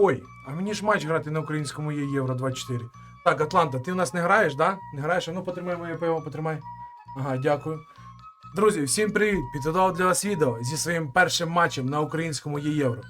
Ой, а мені ж матч грати на українському є Євро 24. Так, Атланта, ти в нас не граєш, да? Не граєш? А ну потримай моє пиво, потримай. Ага, дякую. Друзі, всім привіт! Підготував для вас відео зі своїм першим матчем на українському є Євро.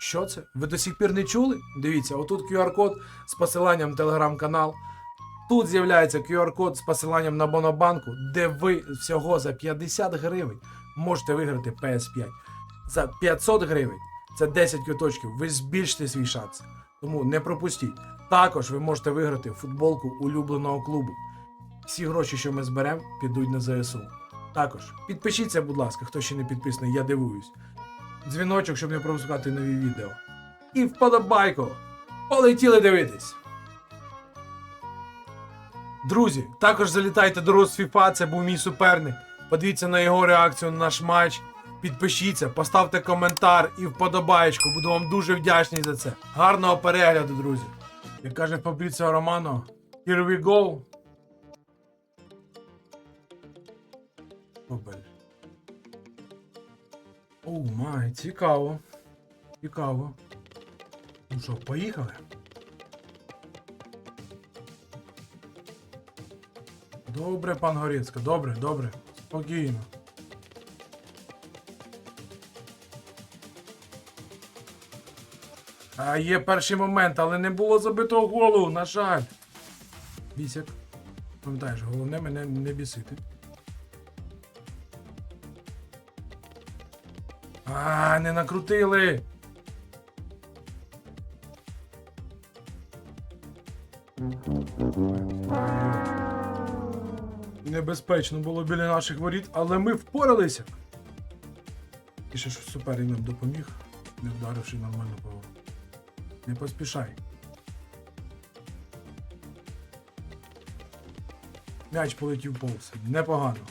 Що це? Ви до сих пір не чули? Дивіться, отут QR-код з посиланням телеграм-канал. Тут з'являється QR-код з посиланням на Монобанку, де ви всього за 50 гривень можете виграти PS5. За 500 гривень це 10 квиточків. Ви збільшите свій шанс. Тому не пропустіть. Також ви можете виграти футболку улюбленого клубу. Всі гроші, що ми зберемо, підуть на ЗСУ. Також підпишіться, будь ласка, хто ще не підписаний, я дивуюсь. Дзвіночок, щоб не пропускати нові відео. І вподобайку! Полетіли дивитись! Друзі, також залітайте до Росфіфа, це був мій суперник. Подивіться на його реакцію на наш матч. Підпишіться, поставте коментар і вподобаєчку. Буду вам дуже вдячний за це. Гарного перегляду, друзі. Як каже Фабріціо Романо, here we go. Оу май, цікаво. Цікаво. Ну що, поїхали? Добре, пан Горецька, добре, добре. Спокійно. А є перший момент, але не було забитого голу, на жаль. Бісяк. Пам'ятаєш, головне мене не бісити. А, не накрутили. Небезпечно було біля наших воріт, але ми впоралися. І ще що суперник нам допоміг, не вдаривши нормально по. Не поспішай. М'яч полетів повз. Непогано.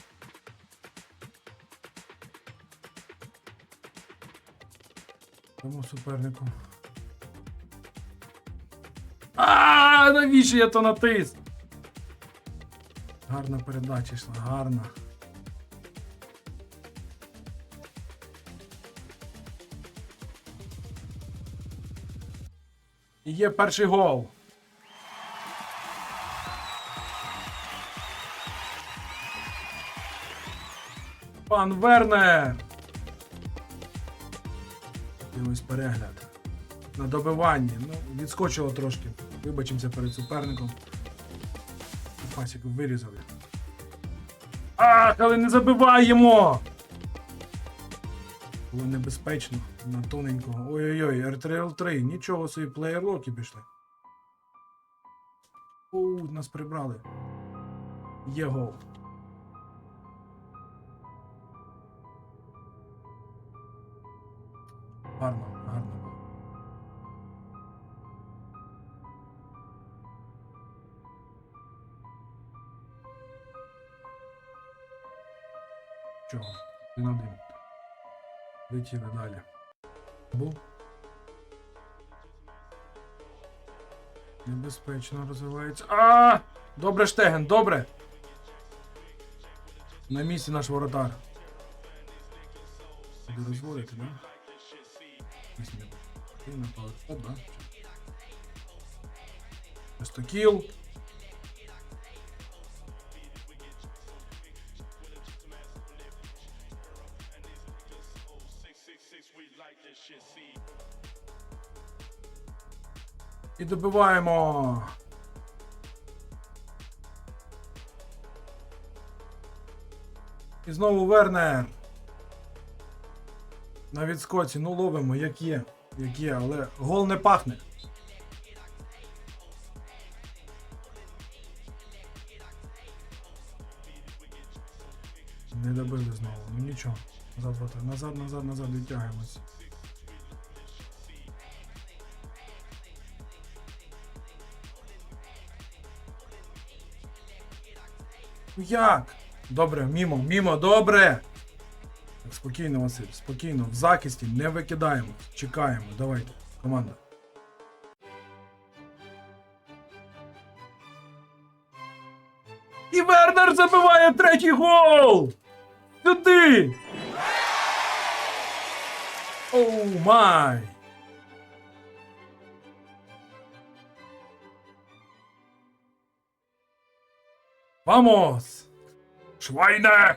Тому супернику. А, навіщо я то натис? Гарна передача йшла, гарна. І є перший гол. Пан Вернер. І перегляд. На добиванні. Ну, відскочило трошки. Вибачимося перед суперником. Пасік вирізали. Ах, але не забиваємо! Було небезпечно на тоненького. Ой-ой-ой, R3L3, нічого собі плеєрлоки пішли. Оу, нас прибрали. Є гол. Гарно, гарно. Чого? Один один. Летіли далі. Був. Небезпечно розвивається. А! Добре, Штеген, добре. На місці наш воротар. Буде розводити, да? Ось не- Ти на паверпот, да? Просто кіл. І добиваємо. І знову Вернер. На відскоці, ну ловимо, як є, як є, але гол не пахне. Не добили знову, ну нічого. Назад, назад, назад, назад, відтягуємось. Як? Добре, мімо, мімо, добре. Спокійно, Василь, спокійно. В захисті не викидаємо. Чекаємо. Давайте. Команда. І Вернер забиває третій гол! Сюди! Оу май! Vamos! Швайне!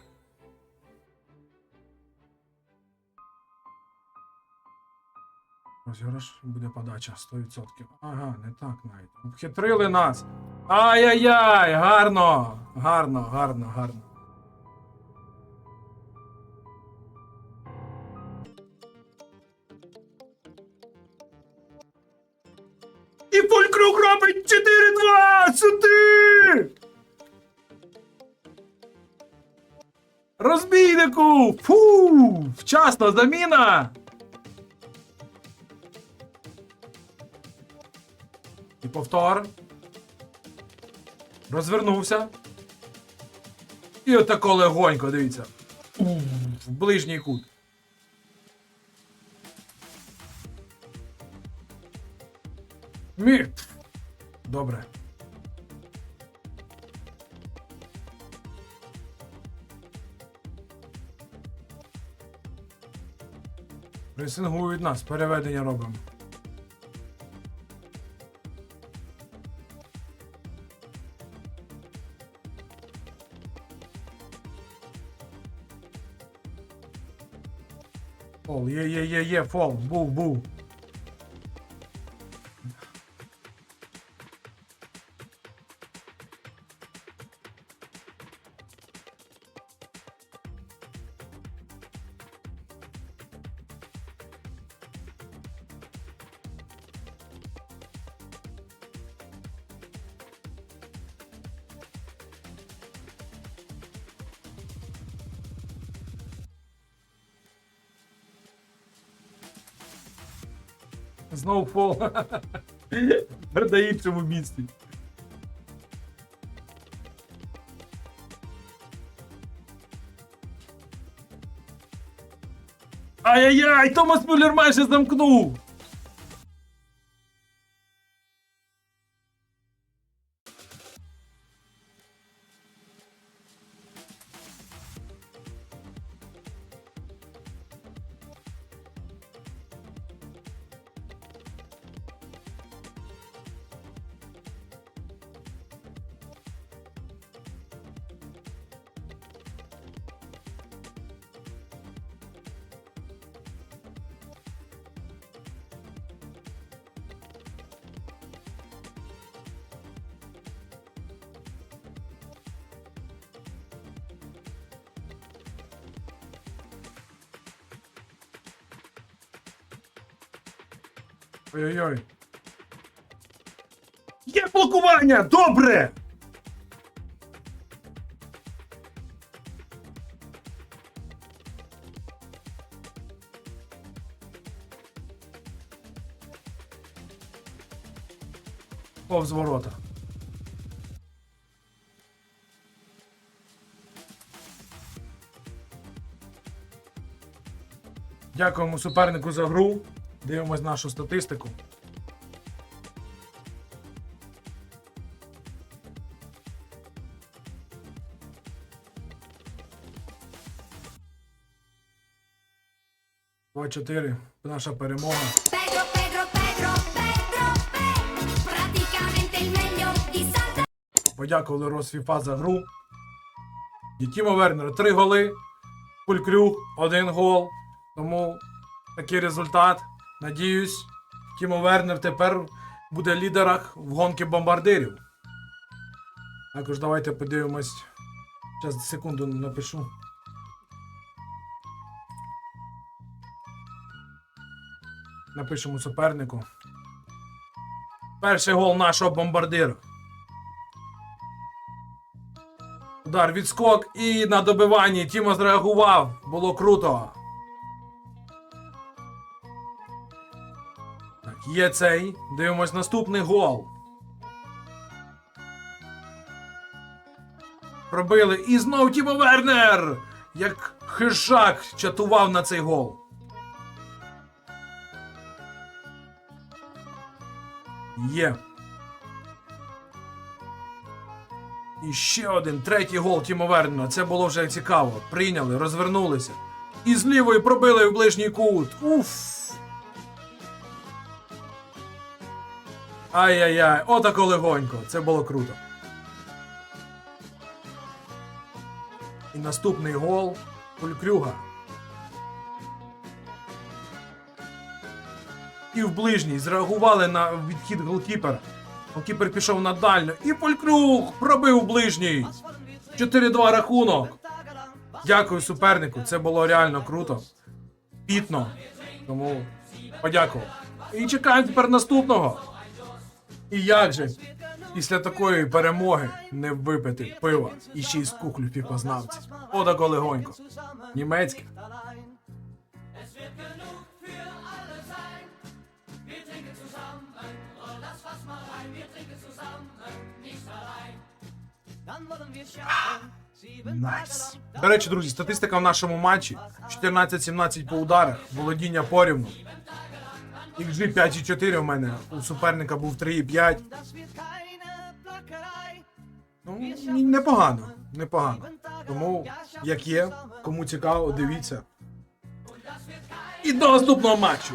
Розіграш буде подача 100%. Ага, не так навіть. Обхитрили нас. Ай-яй-яй! Гарно! Гарно, гарно, гарно. І фулькруг робить 4-2! Сюди! Розбійнику! Фу! Вчасно заміна! І повтор. Розвернувся. І отако легонько, дивіться. Уф, В ближній кут. Мі. Добре. Пресингують нас, переведення робимо. Фол, є, є, є, є, фол, був, був. Знову На іншому місці. Ай-яй-яй! Томас Мюллер майже замкнув! Ой-ой-ой. Є блокування! Добре! Повз ворота. Дякуємо супернику за гру. Дивимось нашу статистику. Два-чотири. Наша перемога. Praticamente il meglio di Santa. Подякували Росфіфа за гру. І Тімо Вернера три голи. Пулькрюк один гол. Тому такий результат. Надіюсь, Тімо Вернер тепер буде лідерах в гонки бомбардирів. Також давайте подивимось. Зараз секунду напишу. Напишемо супернику. Перший гол нашого бомбардира. Удар відскок і на добиванні Тімо зреагував. Було круто. Є цей. Дивимось наступний гол. Пробили. І знов Тімо Вернер! Як хижак чатував на цей гол. Є. І ще один третій гол Тімо Вернера. Це було вже цікаво. Прийняли, розвернулися. І з лівої пробили в ближній кут. Уф. Ай-яй-яй, отако легонько. Це було круто. І наступний гол Фулькрюга. І в ближній зреагували на відхід голкіпера. Голкіпер пішов на дальню. І Фулькрюг пробив ближній. 4-2 рахунок. Дякую супернику. Це було реально круто. Пітно. Тому подякував. І чекаємо тепер наступного. І як же після такої перемоги не випити пива і ще й з кухлю піпознавці. Отако легонько. Німецьке. Найс. До речі, друзі, статистика в нашому матчі: 14-17 по ударах, володіння порівну. XG 5,4 у мене, у суперника був 3,5. Ну, непогано, непогано. Тому, як є, кому цікаво, дивіться. І до наступного матчу.